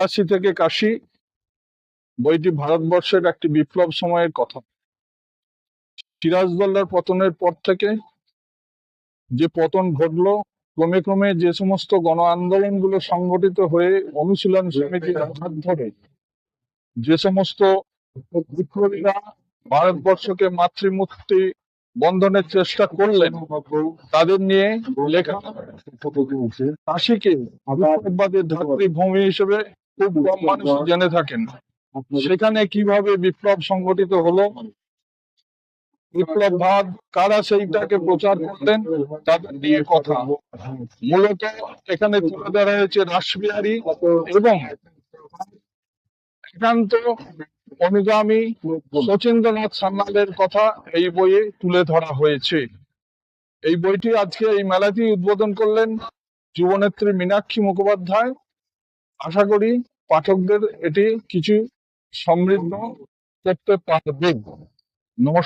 কাশি থেকে কাশি বইটি ভারতবর্ষের একটি বিপ্লব সময়ের কথা। সিরাজদৌল্লার পতনের পর থেকে যে পতন ঘটলো ক্রমে ক্রমে যে সমস্ত গণ আন্দোলনগুলো সংগঠিত হয়ে অনুশীলন সমিতির হাত ধরে যে সমস্ত বিপ্লবীরা ভারতবর্ষকে মাতৃমূর্তি বন্ধনের চেষ্টা করলেন তাদের নিয়ে লেখা। কাশিকে ধাত্রী ভূমি হিসেবে খুব কম মানুষ জেনে থাকেন। সেখানে কীভাবে বিপ্লব সংগঠিত হলো? বিপ্লববাদ কারা সেইটাকে প্রচার করলেন তাদের নিয়ে কথা। মূলত এখানে তুলে ধরা হয়েছে রাসবিহারী এবং একান্ত অনুগামী শচীন্দ্রনাথ সান্যালের কথা এই বইয়ে তুলে ধরা হয়েছে। এই বইটি আজকে এই মেলাটি উদ্বোধন করলেন যুবনেত্রী মীনাক্ষী মুখোপাধ্যায়। আশা করি পাঠকদের এটি কিছু সমৃদ্ধ করতে পারবে। নমস্কার।